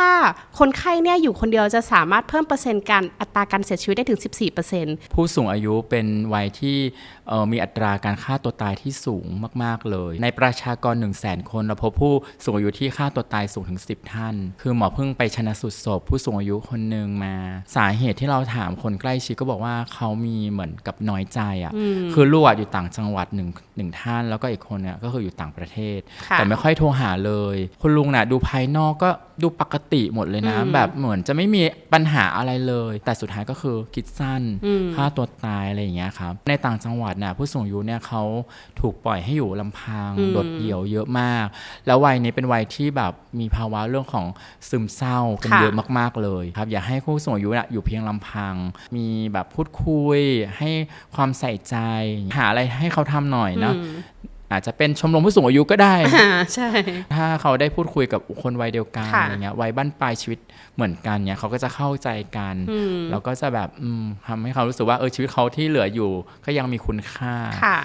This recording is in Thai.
ถ้าคนไข้เนี่ยอยู่คนเดียวจะสามารถเพิ่มเปอร์เซ็นต์การอัตราการเสียชีวิตได้ถึง 14%ผู้สูงอายุเป็นวัยที่เอ่อมีอัตราการฆ่าตัวตายที่สูงมาก ๆ เลย ในประชากร 1 0 0 0 0แสนคน เราพบผู้สูงอายุที่ฆ่าตัวตายสูงถึง 10 ท่าน คือหมอเพิ่งไปชนะสูตรศพ ผู้สูงอายุคนหนึ่งมา สาเหตุที่เราถามคนใกล้ชิดก็บอกว่าเขามีเหมือนกับน้อยใจอะ่ะคือลูกอะอยู่ต่างจังหวัดหนึ่งหนึ่งท่าน แล้วก็อีกคนเนี่ยก็คืออยู่ต่างประเทศค่ะแต่ไม่ค่อยโทรหาเลย คุณลุงน่ะดูภายนอกก็ดูปกติหมดเลยนะ แบบเหมือนจะไม่มีปัญหาอะไรเลย แต่สุดท้ายก็คือคิดสั้นฆ่าตัวตายอะไรอย่างเงี้ยครับในต่างจังหวัดน่ะผู้สูงอายุเนี่ยเขาถูกปล่อยให้อยู่ลำพังโดดเดี่ยวเยอะมาก แล้ววัยนี้เป็นวัยที่แบบมีภาวะเรื่องของซึมเศร้ากันค่ะเยอะมากๆเลยครับอย่าให้ผู้สูงอายุน่ะอยู่เพียงลำพัง มีแบบพูดคุยให้ความใส่ใจ หาอะไรให้เขาทำหน่อยนะ อาจจะเป็นชมรมผู้สูงอายุก็ได้อ่าใช่ ถ้าเขาได้พูดคุยกับคนวัยเดียวกันค่ะอะไรเงี้ยวัยบ้านปลายชีวิตเหมือนกันเนี่ยเขาก็จะเข้าใจกันแล้วก็จะแบบอืมทำให้เขารู้สึกว่าเออชีวิตเขาที่เหลืออยู่ก็ยังมีคุณค่าค่ะ